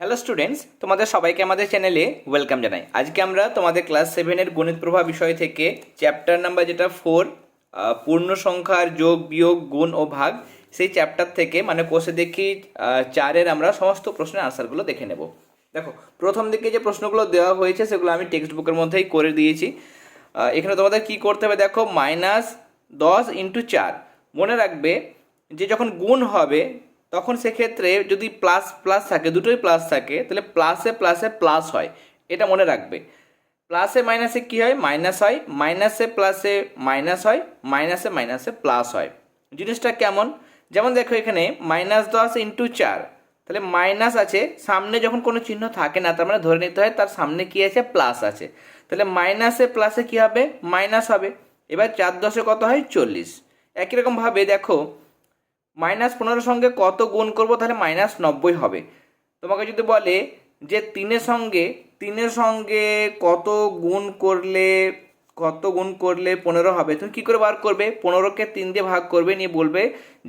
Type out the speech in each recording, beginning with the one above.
Hello students তোমাদের সবাইকে আমাদের চ্যানেলে ওয়েলকাম জানাই। আজকে আমরা তোমাদের ক্লাস সেভেনের গণিত প্রভা বিষয় থেকে চ্যাপ্টার নাম্বার যেটা ফোর পূর্ণ সংখ্যার যোগ, বিয়োগ, গুণ ও ভাগ, সেই চ্যাপ্টার থেকে মানে কোষে দেখি চারের আমরা সমস্ত প্রশ্নের আনসারগুলো দেখে নেব। দেখো, প্রথম দিকে যে প্রশ্নগুলো দেওয়া হয়েছে সেগুলো আমি টেক্সট বুকের মধ্যেই করে দিয়েছি। এখানে তোমাদের কি করতে হবে দেখো মাইনাস দশ ইন্টু চার। মনে রাখবে যে যখন গুণ হবে তখন সেক্ষেত্রে যদি প্লাস প্লাস থাকে, দুটোই প্লাস থাকে, তাহলে প্লাসে প্লাসে প্লাস হয়। এটা মনে রাখবে। প্লাসে মাইনাসে কী হয়? মাইনাস হয়। মাইনাসে প্লাসে মাইনাস হয়। মাইনাসে মাইনাসে প্লাস হয়। জিনিসটা কেমন? যেমন দেখো এখানে মাইনাস দশ ইন্টু চার। তাহলে মাইনাস আছে, সামনে যখন কোনো চিহ্ন থাকে না, তার মানে ধরে নিতে হয় তার সামনে কি আছে? প্লাস আছে। তাহলে মাইনাসে প্লাসে কি হবে? মাইনাস হবে। এবার চার দশে কত হয়? চল্লিশ। একই রকমভাবে দেখো মাইনাস পনেরোর সঙ্গে কত গুণ করব তাহলে মাইনাস নব্বই হবে। তোমাকে যদি বলে যে তিনের সঙ্গে তিনের সঙ্গে কত গুণ করলে, কত গুণ করলে পনেরো হবে, তুমি কী করে বার করবে? পনেরোকে তিন দিয়ে ভাগ করবে, নিয়ে বলবে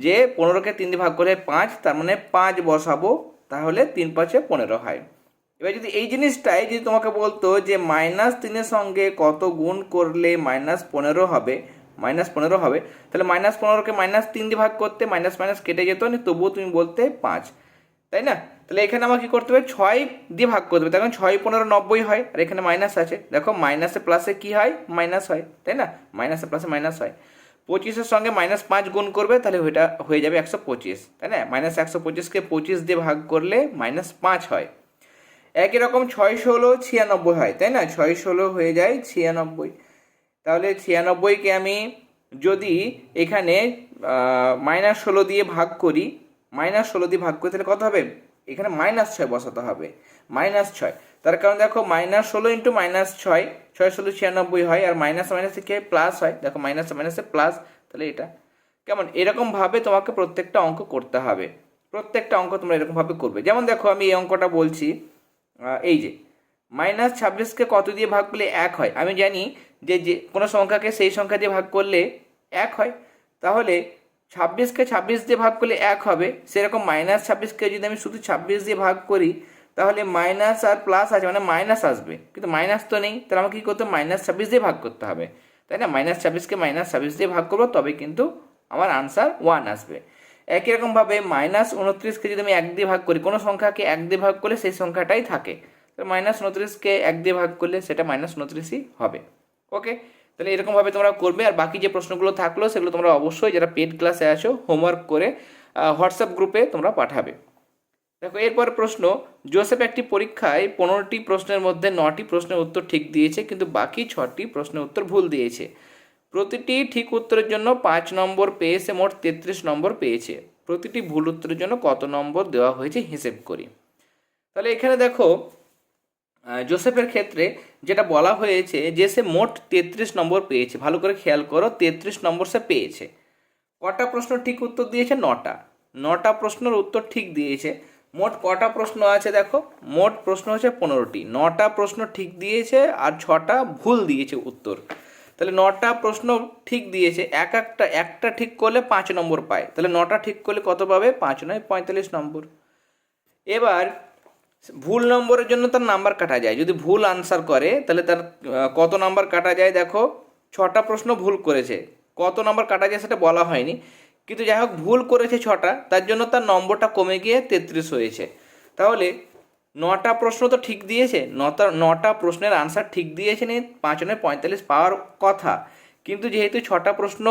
যে পনেরোকে তিন দিয়ে ভাগ করলে পাঁচ, তার মানে পাঁচ বসাবো, তাহলে তিন পাঁচে পনেরো হয়। এবার যদি এই জিনিসটাই যদি তোমাকে বলতো যে মাইনাস তিনের সঙ্গে কত গুণ করলে মাইনাস পনেরো হবে মাইনাস পনেরো হবে। তাহলে মাইনাস পনেরোকে মাইনাস তিন দিয়ে ভাগ করতে মাইনাস মাইনাস কেটে যেত না, তবুও তুমি বলতে পাঁচ। তাই না? তাহলে এখানে আমাকে কী করতে হবে? ছয় দিয়ে ভাগ করতে হবে। তখন ছয়, পনেরো, নব্বই হয়, আর এখানে মাইনাস আছে। দেখো, মাইনাসে প্লাসে কী হয়? মাইনাস হয়, তাই না? মাইনাসে প্লাসে মাইনাস হয়। পঁচিশের সঙ্গে মাইনাস পাঁচ গুণ করবে, তাহলে ওইটা হয়ে যাবে একশো পঁচিশ, তাই না? মাইনাস একশো পঁচিশকে পঁচিশ দিয়ে ভাগ করলে মাইনাস পাঁচ হয়। একই রকম ছয় ষোলো ছিয়ানব্বই হয়, তাই না? ছয় ষোলো হয়ে যায় ছিয়ানব্বই। তাহলে ছিয়ানব্বইকে আমি যদি এখানে মাইনাস ষোলো দিয়ে ভাগ করি মাইনাস ষোলো দিয়ে ভাগ করি তাহলে কত হবে? এখানে মাইনাস ছয় বসাতে হবে। মাইনাস ছয়। তার কারণ দেখো মাইনাস ষোলো ইন্টু মাইনাস ছয় ছয় ষোলো ছিয়ানব্বই হয়, আর মাইনাস মাইনাসে কি প্লাস হয়। দেখো মাইনাস মাইনাসে প্লাস তাহলে এটা। কেমন? এরকমভাবে তোমাকে প্রত্যেকটা অঙ্ক করতে হবে। প্রত্যেকটা অঙ্ক তোমরা এরকমভাবে করবে। যেমন দেখো, আমি এই অঙ্কটা বলছি এই যে মাইনাস ছাব্বিশকে কত দিয়ে ভাগ করলে এক হয়? আমি জানি যে যে কোনো সংখ্যাকে সেই সংখ্যা দিয়ে ভাগ করলে এক হয়। তাহলে ছাব্বিশকে ছাব্বিশ দিয়ে ভাগ করলে এক হবে। সেরকম মাইনাস ছাব্বিশকে যদি আমি শুধু ছাব্বিশ দিয়ে ভাগ করি, তাহলে মাইনাস আর প্লাস আছে মানে মাইনাস আসবে। কিন্তু মাইনাস তো নেই, তাহলে আমাকে কী করতে হবে? মাইনাস ছাব্বিশ দিয়ে ভাগ করতে হবে। তাই না? মাইনাস ছাব্বিশকে মাইনাস ছাব্বিশ দিয়ে ভাগ করব, তবে কিন্তু আমার আনসার ওয়ান আসবে। একই রকমভাবে মাইনাস উনত্রিশকে যদি আমি এক দিয়ে ভাগ করি, কোনো সংখ্যাকে এক দিয়ে ভাগ করলে সেই সংখ্যাটাই থাকে। তো মাইনাস উনত্রিশকে এক দিয়ে ভাগ করলে সেটা মাইনাস উনত্রিশই হবে। ওকে তাহলে এরকমভাবে তোমরা করবে আর বাকি যে প্রশ্নগুলো থাকল, সেগুলো তোমরা অবশ্যই যারা পেড ক্লাসে আছো হোমওয়ার্ক করে হোয়াটসঅ্যাপ গ্রুপে তোমরা পাঠাবে। দেখো, এরপর প্রশ্ন জোসেফ একটি পরীক্ষায় পনেরোটি প্রশ্নের মধ্যে নটি প্রশ্নের উত্তর ঠিক দিয়েছে, কিন্তু বাকি ছটি প্রশ্নের উত্তর ভুল দিয়েছে। প্রতিটি ঠিক উত্তরের জন্য পাঁচ নম্বর পেয়েছে, মোট তেত্রিশ নম্বর পেয়েছে। প্রতিটি ভুল উত্তরের জন্য কত নম্বর দেওয়া হয়েছে, হিসেব করি। তাহলে এখানে দেখো জোসেফের ক্ষেত্রে যেটা বলা হয়েছে যে সে মোট তেত্রিশ নম্বর পেয়েছে। ভালো করে খেয়াল করো, তেত্রিশ নম্বর সে পেয়েছে। কটা প্রশ্ন ঠিক উত্তর দিয়েছে? নটা। নটা প্রশ্নের উত্তর ঠিক দিয়েছে। মোট কটা প্রশ্ন আছে দেখো? মোট প্রশ্ন হচ্ছে পনেরোটি। নটা প্রশ্ন ঠিক দিয়েছে আর ছটা ভুল দিয়েছে উত্তর। তাহলে নটা প্রশ্ন ঠিক দিয়েছে, এক একটা একটা ঠিক করলে পাঁচ নম্বর পায়। তাহলে নটা ঠিক করলে কত পাবে? পাঁচ নয়, পঁয়তাল্লিশ নম্বর। এবার ভুল নম্বরের জন্য তার নাম্বার কাটা যায়। যদি ভুল আনসার করে, তাহলে তার কত নাম্বার কাটা যায় দেখো? ছটা প্রশ্ন ভুল করেছে। কত নাম্বার কাটা যায় সেটা বলা হয়নি। কিন্তু যাই হোক, ভুল করেছে ছটা, তার জন্য তার নম্বরটা কমে গিয়ে তেত্রিশ হয়েছে। তাহলে নটা প্রশ্ন তো ঠিক দিয়েছে। নটা নটা প্রশ্নের আনসার ঠিক দিয়েছে নি, পাঁচ নয় পঁয়তাল্লিশ পাওয়ার কথা। কিন্তু যেহেতু ছটা প্রশ্ন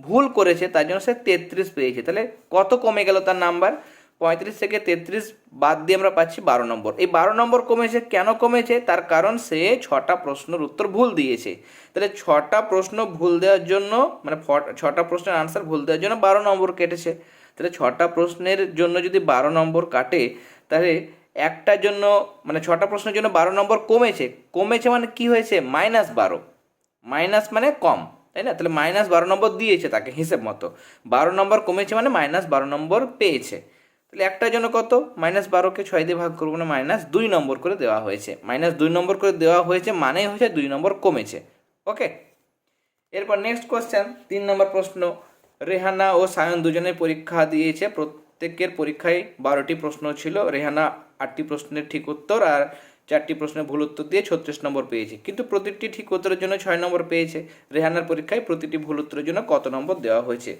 ভুল করেছে, তার জন্য সে তেত্রিশ পেয়েছে। তাহলে কত কমে গেল তার নাম্বার? পঁয়ত্রিশ থেকে তেত্রিশ বাদ দিয়ে আমরা পাচ্ছি বারো নম্বর। এই বারো নম্বর কমেছে, কেন কমেছে? তার কারণ সে ছটা প্রশ্নের উত্তর ভুল দিয়েছে। তাহলে ছটা প্রশ্ন ভুল দেওয়ার জন্য মানে ছটা প্রশ্নের আনসার ভুল দেওয়ার জন্য বারো নম্বর কেটেছে। তাহলে ছটা প্রশ্নের জন্য যদি বারো নম্বর কাটে, তাহলে একটার জন্য মানে ছটা প্রশ্নের জন্য বারো নম্বর কমেছে। কমেছে মানে কি হয়েছে? মাইনাস বারো। মাইনাস মানে কম, তাই না? তাহলে মাইনাস বারো নম্বর দিয়েছে তাকে হিসেব মতো। বারো নম্বর কমেছে মানে মাইনাস বারো নম্বর পেয়েছে। তাহলে একটার জন্য কত? মাইনাস বারোকে ছয় দিয়ে ভাগ করব না, মাইনাস দুই নম্বর করে দেওয়া হয়েছে। মাইনাস দুই নম্বর করে দেওয়া হয়েছে মানেই হয়েছে দুই নম্বর কমেছে। ওকে? এরপর নেক্সট কোয়েশ্চেন তিন নম্বর প্রশ্ন। রেহানা ও সায়ন দুজনে পরীক্ষা দিয়েছে, প্রত্যেকের পরীক্ষায় বারোটি প্রশ্ন ছিল। রেহানা আটটি প্রশ্নের ঠিক উত্তর আর চারটি প্রশ্নের ভুল উত্তর দিয়ে ছত্রিশ নম্বর পেয়েছে। কিন্তু প্রতিটি ঠিক উত্তরের জন্য ছয় নম্বর পেয়েছে। রেহানার পরীক্ষায় প্রতিটি ভুল উত্তরের জন্য কত নম্বর দেওয়া হয়েছে?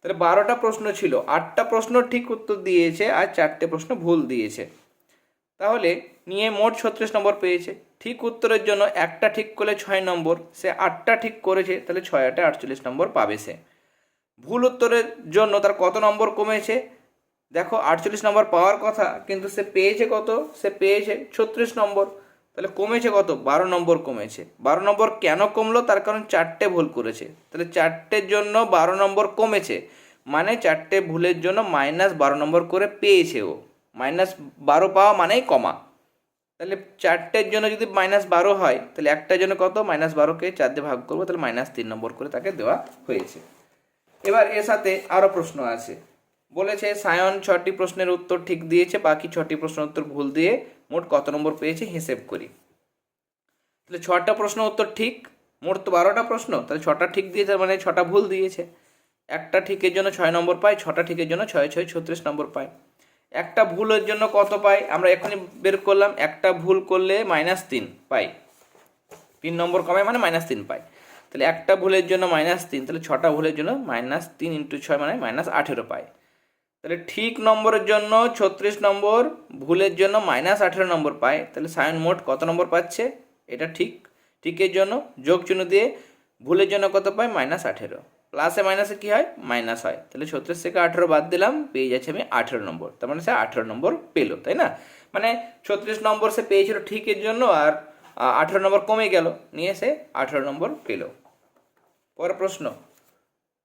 তাহলে বারোটা প্রশ্ন ছিল, আটটা প্রশ্ন ঠিক উত্তর দিয়েছে আর চারটে প্রশ্ন ভুল দিয়েছে। তাহলে নিয়ে মোট ছত্রিশ নম্বর পেয়েছে। ঠিক উত্তরের জন্য একটা ঠিক করলে ছয় নম্বর, সে আটটা ঠিক করেছে, তাহলে ছয় আটে আটচল্লিশ নম্বর পাবে সে। ভুল উত্তরের জন্য তার কত নম্বর কমেছে? দেখো, আটচল্লিশ নম্বর পাওয়ার কথা, কিন্তু সে পেয়েছে কত? সে পেয়েছে ছত্রিশ নম্বর। তাহলে কমেছে কত? বারো নম্বর কমেছে। বারো নম্বর কেন কমলো? তার কারণ চারটে ভুল করেছে। তাহলে চারটের জন্য বারো নম্বর কমেছে। মানে চারটে ভুলের জন্য মাইনাস বারো নম্বর করে পেয়েছে ও। মাইনাস বারো পাওয়া মানেই কমা। তাহলে চারটের জন্য যদি মাইনাস বারো হয়, তাহলে একটার জন্য কত? মাইনাস বারোকে চার দিয়ে ভাগ করব, তাহলে মাইনাস তিন নম্বর করে তাকে দেওয়া হয়েছে। এবার এর সাথে আরও প্রশ্ন আছে। বলেছে সায়ন ছটি প্রশ্নের উত্তর ঠিক দিয়েছে, বাকি ছটি প্রশ্নের উত্তর ভুল দিয়ে মোট কত নম্বর পেয়েছে হিসেব করি। তাহলে ছটা প্রশ্ন উত্তর ঠিক, মোট তো বারোটা প্রশ্ন, তাহলে ছটা ঠিক দিয়েছে মানে ছটা ভুল দিয়েছে। একটা ঠিকের জন্য ছয় নম্বর পায়, ছটা ঠিকের জন্য ছয় ছয়, ছত্রিশ নম্বর পায়। একটা ভুলের জন্য কত পাই আমরা এখনই বের করলাম, একটা ভুল করলে মাইনাস তিন পাই তিন নম্বর কমে মানে মাইনাস তিন পাই তাহলে একটা ভুলের জন্য মাইনাস তিন, তাহলে ছটা ভুলের জন্য মাইনাস তিন ইন্টু ছয় মানে মাইনাস আঠেরো পাই তাহলে ঠিক নম্বরের জন্য ছত্রিশ নম্বর, ভুলের জন্য মাইনাস আঠেরো নম্বর পায় তাহলে সায়ন মোট কত নম্বর পাচ্ছে? এটা ঠিক। ঠিকের জন্য যোগ চিহ্ন দিয়ে ভুলের জন্য কত পায় মাইনাস আঠেরো। প্লাসে মাইনাসে কী হয়? মাইনাস হয়। তাহলে ছত্রিশ থেকে আঠেরো বাদ দিলাম, পেয়ে যাচ্ছে আমি আঠেরো নম্বর। তার মানে সে আঠেরো নম্বর পেল, তাই না? মানে ছত্রিশ নম্বর সে পেয়েছিল ঠিকের জন্য আর আঠেরো নম্বর কমে গেল। নিয়ে সে আঠেরো নম্বর পেল। পরের প্রশ্ন।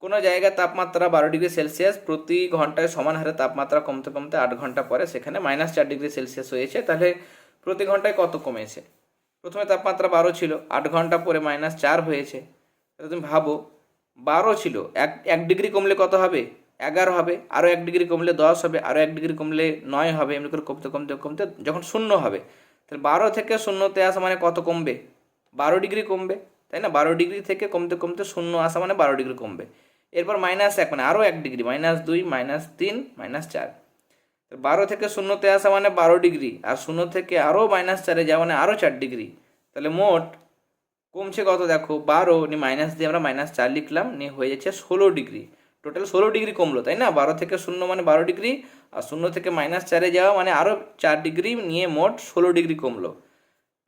কোনো জায়গায় তাপমাত্রা বারো ডিগ্রি সেলসিয়াস প্রতি ঘন্টায় সমান হারে তাপমাত্রা কমতে কমতে আট ঘণ্টা পরে, সেখানে মাইনাস চার ডিগ্রি সেলসিয়াস হয়েছে। তাহলে প্রতি ঘন্টায় কত কমেছে? প্রথমে তাপমাত্রা বারো ছিল, আট ঘণ্টা পরে মাইনাস চার হয়েছে। তাহলে তুমি ভাবো, বারো ছিল, এক এক ডিগ্রি কমলে কত হবে? এগারো হবে আরও এক ডিগ্রি কমলে দশ হবে আরও এক ডিগ্রি কমলে নয় হবে, এমনি করে কমতে কমতে কমতে যখন শূন্য হবে। তাহলে বারো থেকে শূন্যতে আসা মানে কত কমবে? বারো ডিগ্রি কমবে, তাই না? বারো ডিগ্রি থেকে কমতে কমতে শূন্য আসা মানে বারো ডিগ্রি কমবে। এরপর মাইনাস এক মানে আরও এক ডিগ্রি মাইনাস দুই মাইনাস তিন মাইনাস চার। বারো থেকে শূন্যতে আসা মানে বারো ডিগ্রি আর শূন্য থেকে আরও মাইনাস চারে যাওয়া মানে আরও চার ডিগ্রি তাহলে মোট কমছে কত দেখো? বারো, নিয়ে মাইনাস দিয়ে আমরা মাইনাস চার লিখলাম, নিয়ে হয়ে যাচ্ছে ষোলো ডিগ্রি টোটাল ষোলো ডিগ্রি কমলো, তাই না? বারো থেকে শূন্য মানে বারো ডিগ্রি আর শূন্য থেকে মাইনাস চারে যাওয়া মানে আরও চার ডিগ্রি নিয়ে মোট ষোলো ডিগ্রি কমলো।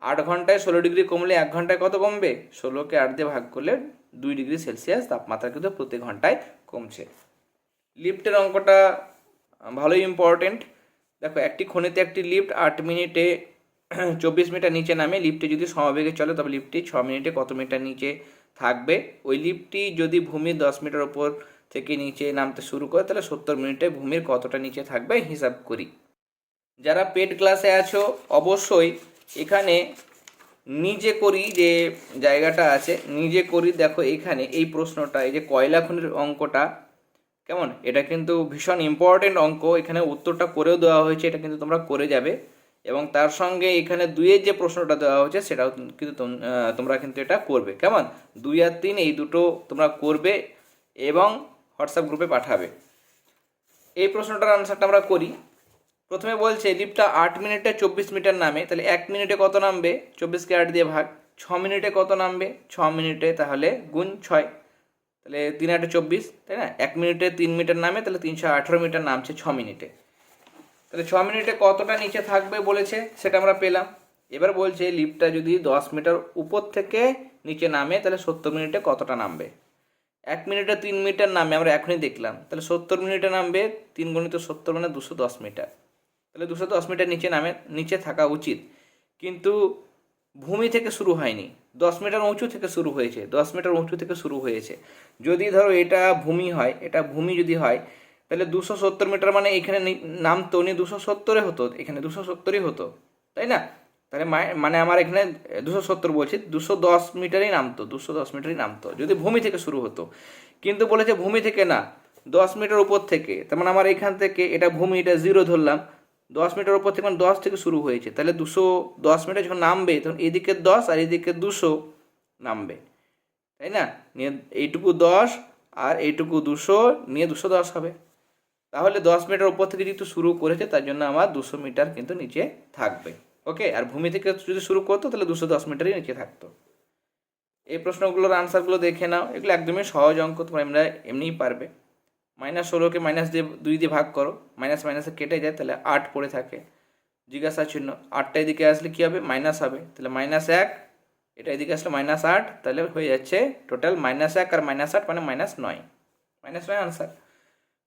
আট ঘন্টায় ষোলো ডিগ্রি কমলে এক ঘন্টায় কত কমবে? ষোলোকে আট দিয়ে ভাগ করলে দুই ডিগ্রি সেলসিয়াস, তাপমাত্রা কিন্তু প্রতি ঘন্টায় কমছে। লিফটের অঙ্কটা ভালোই ইম্পর্টেন্ট দেখো, একটি খনিতে একটি লিফট আট মিনিটে, চব্বিশ মিটার নিচে নামে লিফটে যদি সমবেগে চলে, তবে লিফটটি ছ মিনিটে কত মিটার নিচে থাকবে? ওই লিফটটি যদি ভূমির দশ মিটার ওপর থেকে নিচে নামতে শুরু করে, তাহলে সত্তর মিনিটে ভূমির কতটা নিচে থাকবে, হিসাব করি। যারা পেড ক্লাসে আছো, অবশ্যই এখানে নিজে করি যে জায়গাটা আছে, নিজে করি, দেখো এখানে এই প্রশ্নটা, এই যে কয়লা খনির অঙ্কটা, কেমন? এটা কিন্তু ভীষণ ইম্পর্টেন্ট অঙ্ক, এখানে উত্তরটা করেও দেওয়া হয়েছে, এটা কিন্তু তোমরা করে যাবে। এবং তার সঙ্গে এখানে দুইয়ের যে প্রশ্নটা দেওয়া হয়েছে, সেটাও কিন্তু তোম- তোমরা কিন্তু এটা করবে, কেমন? দুই আর তিন, এই দুটো তোমরা করবে এবং হোয়াটসঅ্যাপ গ্রুপে পাঠাবে। এই প্রশ্নটার আনসারটা আমরা করি। প্রথমে বলছে, লিফটটা আট মিনিটে চব্বিশ মিটার নামে, তাহলে এক মিনিটে কত নামবে? চব্বিশকে আট দিয়ে ভাগ, ছ মিনিটে কত নামবে? ছ মিনিটে তাহলে গুণ ছয়। তাহলে তিন আটে চব্বিশ, তাই না? এক মিনিটে তিন মিটার নামে, তাহলে তিনশো আঠেরো মিটার নামছে ছ মিনিটে। তাহলে ছ মিনিটে কতটা নিচে থাকবে বলেছে, সেটা আমরা পেলাম। এবার বলছে, লিফটটা যদি দশ মিটার উপর থেকে নিচে নামে, তাহলে সত্তর মিনিটে কতটা নামবে? এক মিনিটে তিন মিটার নামে, আমরা এখনই দেখলাম। তাহলে সত্তর মিনিটে নামবে, তিন গণিত সত্তর মানে দুশো দশ মিটার। তাহলে দুশো দশ মিটার নিচে নামে, নিচে থাকা উচিত। কিন্তু ভূমি থেকে শুরু হয়নি। দশ মিটার উঁচু থেকে শুরু হয়েছে। দশ মিটার উঁচু থেকে শুরু হয়েছে। যদি ধরো এটা ভূমি হয়, এটা ভূমি যদি হয়, তাহলে দুশো সত্তর মিটার মানে এখানে নামতো নি দুশো সত্তরে হতো, এখানে দুশো সত্তরই হতো, তাই না? তাহলে মানে আমার এখানে দুশো সত্তর বলছি, দুশো দশ মিটারই নামতো, দুশো দশ মিটারই নামতো, যদি ভূমি থেকে শুরু হতো। কিন্তু বলেছে ভূমি থেকে না, দশ মিটার উপর থেকে, তার মানে আমার এখান থেকে এটা ভূমি, এটা জিরো ধরলাম দশ মিটার উপর থেকে মানে দশ থেকে শুরু হয়েছে। তাহলে দুশো দশ মিটার যখন নামবে, তখন এদিকে দশ আর এদিকে দুশো নামবে। তাই না? নিয়ে এইটুকু দশ আর এইটুকু দুশো নিয়ে দুশো দশ হবে। তাহলে দশ মিটার উপর থেকে যেহেতু শুরু করেছে, তার জন্য আমার দুশো মিটার কিন্তু নিচে থাকবে। ওকে? আর ভূমি থেকে যদি শুরু করতো, তাহলে দুশো দশ মিটারই নিচে থাকতো। এই প্রশ্নগুলোর আনসারগুলো দেখে নাও। এগুলো একদমই সহজ অঙ্ক, তোমরা এমনি এমনিই পারবে। মাইনাস ষোলোকে মাইনাস দিয়ে দুই দিয়ে ভাগ করো, মাইনাস মাইনাসে কেটে যায়, তাহলে আট পড়ে থাকে। জিজ্ঞাসা চিহ্ন, আটটা এদিকে আসলে কী হবে? মাইনাস হবে। তাহলে মাইনাস এক, এটা এদিকে আসলে মাইনাস আট, তাহলে হয়ে যাচ্ছে টোটাল মাইনাস এক আর মাইনাস আট মানে মাইনাস নয়। মাইনাস নয় আনসার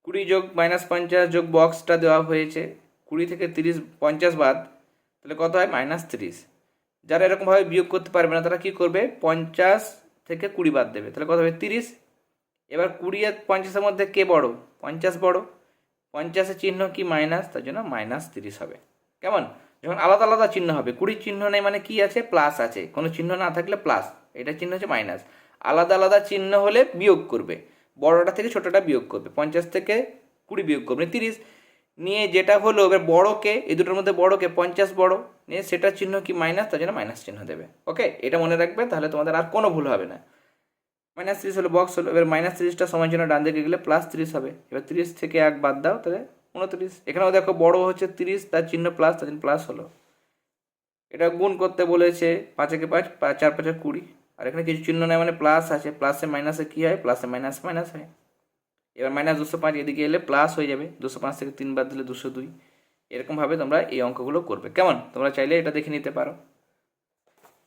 কুড়ি যোগ মাইনাস পঞ্চাশ যোগ বক্সটা দেওয়া হয়েছে, কুড়ি থেকে তিরিশ, পঞ্চাশ বাদ, তাহলে কত হয়? মাইনাস তিরিশ। যারা এরকমভাবে বিয়োগ করতে পারবে না, তারা কী করবে? পঞ্চাশ থেকে কুড়ি বাদ দেবে। তাহলে কত হবে? তিরিশ। এবার কুড়ি আর পঞ্চাশের মধ্যে কে বড়? পঞ্চাশ বড়। পঞ্চাশের চিহ্ন কি মাইনাস তার জন্য মাইনাস তিরিশ হবে। কেমন? যখন আলাদা আলাদা চিহ্ন হবে কুড়ির চিহ্ন নেই মানে কি আছে? প্লাস আছে। কোনো চিহ্ন না থাকলে প্লাস এটা চিহ্ন হচ্ছে মাইনাস আলাদা আলাদা চিহ্ন হলে বিয়োগ করবে। বড়টা থেকে ছোটটা বিয়োগ করবে। পঞ্চাশ থেকে কুড়ি বিয়োগ করবে। তিরিশ। নিয়ে যেটা হলো, এবার বড়কে এই দুটোর মধ্যে বড়কে পঞ্চাশ বড়। নিয়ে সেটার চিহ্ন কি মাইনাস তার জন্য মাইনাস চিহ্ন দেবে। ওকে এটা মনে রাখবে, তাহলে তোমাদের আর কোনো ভুল হবে না। মাইনাস তিরিশ হলো বক্স হলো, এবার মাইনাস তিরিশটা সময় জন্য ডান দিকে গেলে প্লাস তিরিশ হবে। এবার তিরিশ থেকে এক বাদ দাও, তাহলে উনত্রিশ। এখানেও দেখো বড় হচ্ছে তিরিশ, তার চিহ্ন প্লাস তার জন্য প্লাস হলো। এটা গুণ করতে বলেছে পাঁচেকে পাঁচ পাঁচ চার পাঁচে কুড়ি। আর এখানে কিছু চিহ্ন নেই মানে প্লাস আছে। প্লাসে মাইনাসে কী হয়? প্লাসে মাইনাস মাইনাস হয়। এবার মাইনাস দুশো পাঁচ এদিকে এলে প্লাস হয়ে যাবে। দুশো পাঁচ থেকে তিন বাদ দিলে দুশো দুই। এরকমভাবে তোমরা এই অঙ্কগুলো করবে। কেমন? তোমরা চাইলে এটা দেখে নিতে পারো।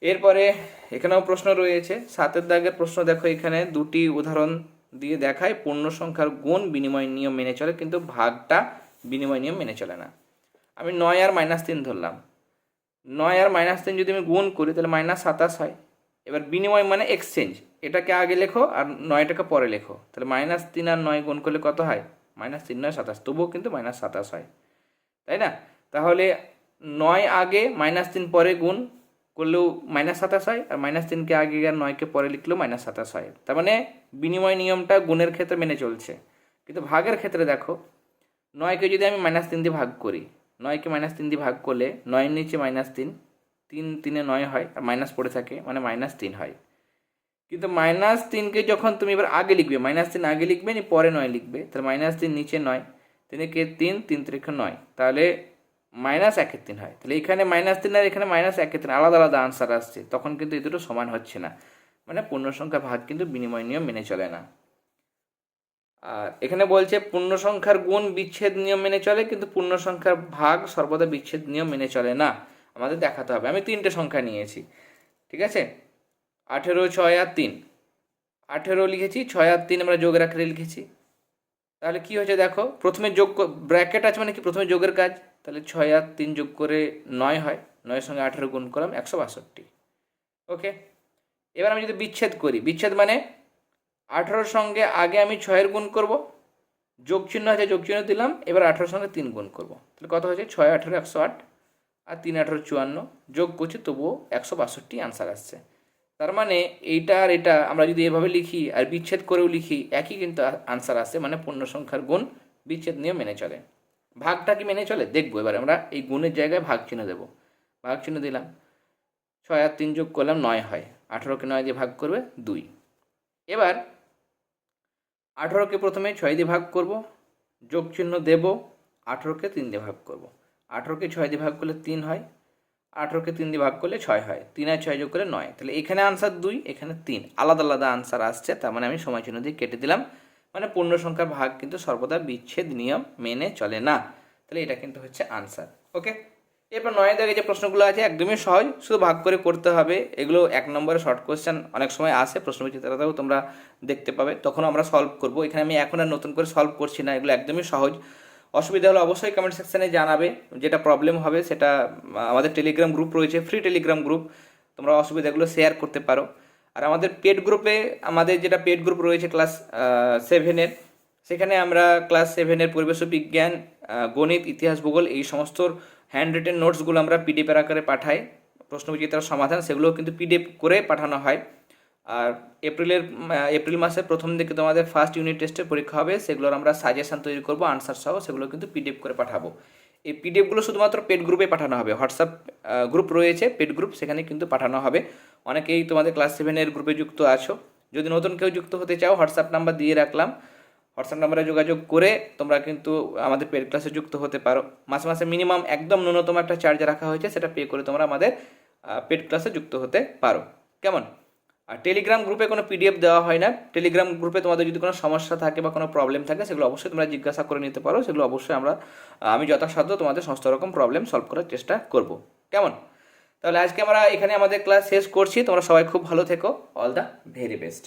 এরপরে এখানেও প্রশ্ন রয়েছে। সাতের দাগের প্রশ্ন দেখো, এখানে দুটি উদাহরণ দিয়ে দেখায়, পূর্ণ সংখ্যার গুণ বিনিময় নিয়ম মেনে চলে, কিন্তু ভাগটা বিনিময় নিয়ম মেনে চলে না। আমি নয় আর মাইনাস তিন ধরলাম। নয় আর মাইনাস তিন যদি আমি গুণ করি, তাহলে মাইনাস সাতাশ হয়। এবার বিনিময় মানে এক্সচেঞ্জ। এটাকে আগে লেখো আর নয়টাকে পরে লেখো। তাহলে মাইনাস তিন আর নয় গুণ করলে কত হয়? মাইনাস তিন নয় সাতাশ। তবুও কিন্তু মাইনাস সাতাশ হয়। তাই না? তাহলে নয় আগে, মাইনাস তিন পরে গুণ করলেও মাইনাস সাতাশ হয় আর মাইনাস তিনকে আগে আর নয়কে পরে লিখলেও মাইনাস সাতাশ হয়। তার মানে বিনিময় নিয়মটা গুণের ক্ষেত্রে মেনে চলছে। কিন্তু ভাগের ক্ষেত্রে দেখো নয়কে যদি আমি মাইনাস তিন দিয়ে ভাগ করি নয়কে মাইনাস তিন দিয়ে ভাগ করলে নয়ের নিচে মাইনাস তিন তিন তিনে নয় হয়, আর মাইনাস পড়ে থাকে মানে মাইনাস তিন হয়। কিন্তু মাইনাস তিনকে যখন তুমি এবার আগে লিখবে মাইনাস তিন আগে লিখবে, নি পরে নয় লিখবে, তাহলে মাইনাস তিন নিচে নয় তিনকে তিন তিন তিরিখে নয়। তাহলে মাইনাস একের তিন হয়। তাহলে এখানে মাইনাস তিন আর এখানে মাইনাস একের তিন, আলাদা আলাদা আনসার আসছে। তখন কিন্তু এই দুটো সমান হচ্ছে না। মানে পূর্ণ সংখ্যা ভাগ কিন্তু বিনিময় নিয়ম মেনে চলে না। আর এখানে বলছে পূর্ণ সংখ্যার গুণ বিচ্ছেদ নিয়ম মেনে চলে, কিন্তু পূর্ণ সংখ্যার ভাগ সর্বদা বিচ্ছেদ নিয়ম মেনে চলে না। আমাদের দেখাতে হবে। আমি তিনটে সংখ্যা নিয়েছি। ঠিক আছে? আঠেরো, ছয় আর তিন। আঠেরো লিখেছি, ছয় আর তিন আমরা যোগের আকারে লিখেছি। তাহলে কি হয়েছে দেখো? প্রথমে যোগ ব্র্যাকেট আছে মানে কি? প্রথমে যোগের কাজ। তাহলে ছয় আর তিন যোগ করে নয় হয়। নয়ের সঙ্গে আঠেরো গুণ করলাম একশো বাষট্টি। ওকে? এবার আমি যদি বিচ্ছেদ করি, বিচ্ছেদ মানে আঠেরোর সঙ্গে আগে আমি ছয়ের গুণ করব যোগ চিহ্ন আছে যোগ চিহ্ন দিলাম, এবার আঠেরোর সঙ্গে তিন গুণ করব। তাহলে কত হয়েছে? ছয়, আঠেরো, একশো আট আর তিন, আঠেরো, চুয়ান্ন। যোগ করছি, তবুও একশো বাষট্টি আনসার আসছে। তার মানে এইটা আর এটা আমরা যদি এভাবে লিখি আর বিচ্ছেদ করেও লিখি, একই কিন্তু আনসার আসে মানে পূর্ণ সংখ্যার গুণ বিচ্ছেদ নিয়ে মেনে চলে। ভাগটা কি মেনে চলে? দেখব। এবার আমরা এই গুণের জায়গায় ভাগ চিহ্ন দেবো। ভাগ চিহ্ন দিলাম। ছয় আর তিন যোগ করলাম নয় হয়। আঠেরোকে নয় দিয়ে ভাগ করবে দুই। এবার আঠেরোকে প্রথমে ছয় দিয়ে ভাগ করব, যোগ চিহ্ন দেব, আঠেরোকে তিন দিয়ে ভাগ করব। আঠেরোকে ছয় দিয়ে ভাগ করলে তিন হয়, আঠেরোকে তিন দিয়ে ভাগ করলে ছয় হয়। তিন আর ছয় যোগ করলে নয়। তাহলে এখানে আনসার দুই, এখানে তিন। আলাদা আলাদা আনসার আসছে, তার মানে আমি সময় চিহ্ন দিয়ে কেটে দিলাম। মানে পূর্ণ সংখ্যার ভাগ কিন্তু সর্বদা বিচ্ছেদ নিয়ম মেনে চলে না। তাহলে এটা কিন্তু হচ্ছে আনসার ওকে এরপর নয় দাগে যে প্রশ্নগুলো আছে, একদমই সহজ। শুধু ভাগ করে করতে হবে। এগুলো এক নম্বরে শর্ট কোয়েশ্চেন অনেক সময় আসে প্রশ্নবিচিত্রাতেও তোমরা দেখতে পাবে। তখন আমরা সলভ করব। এখানে আমি এখন আর নতুন করে সলভ করছি না। এগুলো একদমই সহজ। অসুবিধা হলে অবশ্যই কমেন্ট সেকশানে জানাবে যেটা প্রবলেম হবে, সেটা আমাদের টেলিগ্রাম গ্রুপ রয়েছে ফ্রি টেলিগ্রাম গ্রুপ তোমরা অসুবিধাগুলো শেয়ার করতে পারো। আর আমাদের পেড গ্রুপে আমাদের যেটা পেড গ্রুপ রয়েছে ক্লাস সেভেনের সেখানে আমরা ক্লাস সেভেনের পরিবেশ বিজ্ঞান গণিত, ইতিহাস, ভূগোল এই সমস্ত হ্যান্ড রিটেন নোটসগুলো আমরা পিডিএফের আকারে পাঠাই। প্রশ্নবিচিত্রার সমাধান সেগুলো কিন্তু পিডিএফ করে পাঠানো হয়। আর এপ্রিলের এপ্রিল মাসের প্রথম দিকে তোমাদের ফার্স্ট ইউনিট টেস্টের পরীক্ষা হবে, সেগুলোর আমরা সাজেশন তৈরি করব আনসার সহ সেগুলো কিন্তু পিডিএফ করে পাঠাবো। এই পিডিএফগুলো শুধুমাত্র পেড গ্রুপে পাঠানো হবে। হোয়াটসঅ্যাপ গ্রুপ রয়েছে পেড গ্রুপ সেখানে কিন্তু পাঠানো হবে। অনেকেই তোমাদের ক্লাস সেভেনের গ্রুপে যুক্ত আছো। যদি নতুন কেউ যুক্ত হতে চাও হোয়াটসঅ্যাপ নাম্বার দিয়ে রাখলাম। হোয়াটসঅ্যাপ নাম্বারে যোগাযোগ করে তোমরা কিন্তু আমাদের পেড ক্লাসে যুক্ত হতে পারো। মাসে মাসে মিনিমাম একদম ন্যূনতম একটা চার্জ রাখা হয়েছে, সেটা পে করে তোমরা আমাদের পেড ক্লাসে যুক্ত হতে পারো। কেমন? আর টেলিগ্রাম গ্রুপে কোনো পিডিএফ দেওয়া হয় না। টেলিগ্রাম গ্রুপে তোমাদের যদি কোনো সমস্যা থাকে বা কোনো প্রবলেম থাকে, সেগুলো অবশ্যই তোমরা জিজ্ঞাসা করে নিতে পারো। সেগুলো অবশ্যই আমরা আমি যথাসাধ্য তোমাদের সমস্ত রকম প্রবলেম সলভ করার চেষ্টা করব। কেমন? তাহলে আজকে আমরা এখানে আমাদের ক্লাস শেষ করছি। তোমরা সবাই খুব ভালো থেকো। All the very best